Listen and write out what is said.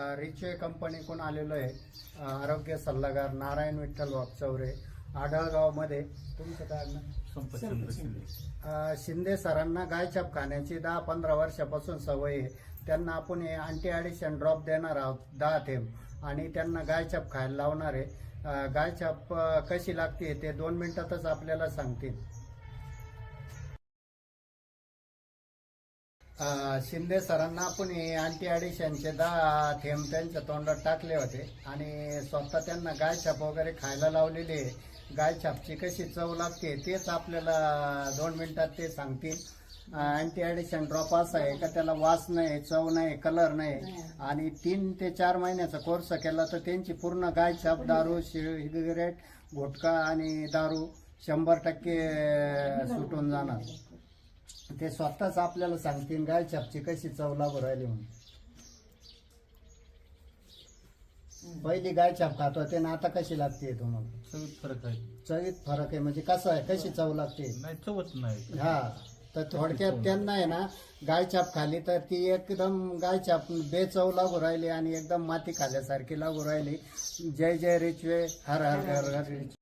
रिचवे कंपनीकडून आलेलो आहे? आरोग्य सल्लागार नारायण विठ्ठल वागचौरे आढळगावमध्ये. तुमचं काय शिंदे. सरांना गायछाप खाण्याची दहा पंधरा वर्षापासून सवय आहे. त्यांना आपण हे अँटी ॲडिशन ड्रॉप देणार आहोत दहा थेंब. आणि त्यांना गायछाप खायला लावणार आहे. गायछाप कशी लागते ते दोन मिनिटातच आपल्याला सांगतील. शिंदे सरांना आपण हे अँटी ॲडिशनचे दहा थेंब त्यांच्या तोंडात टाकले होते. आणि स्वतः त्यांना गायछाप वगैरे खायला लावलेली गायछापची कशी चव लागते तेच आपल्याला दोन मिनिटात ते सांगतील. अँटी ॲडिशन ड्रॉप असा आहे का त्याला वास नाही चव नाही कलर नाही. आणि तीन ते चार महिन्याचा कोर्स केला तर त्यांची पूर्ण गायछाप दारू सिगरेट गुटखा आणि दारू शंभर टक्के सुटून जाणार. ते स्वतःच आपल्याला सांगतील गाय छापची कशी चव लागू राहिली म्हणून पहिली गाय छाप खात होते ना आता कशी लागते तुम्हाला? सगळं फरक आहे. चवीत फरक आहे. म्हणजे कसं आहे? कशी चव लागते? नाही चवत नाही. हा. तर थोडक्यात त्यांना आहे ना गाय छाप खाली तर ती एकदम गाय छाप बेचव लागू राहिली आणि एकदम माती खाल्यासारखी लागू राहिली. जय जय रिचवे हर हर हर हर रिचवे.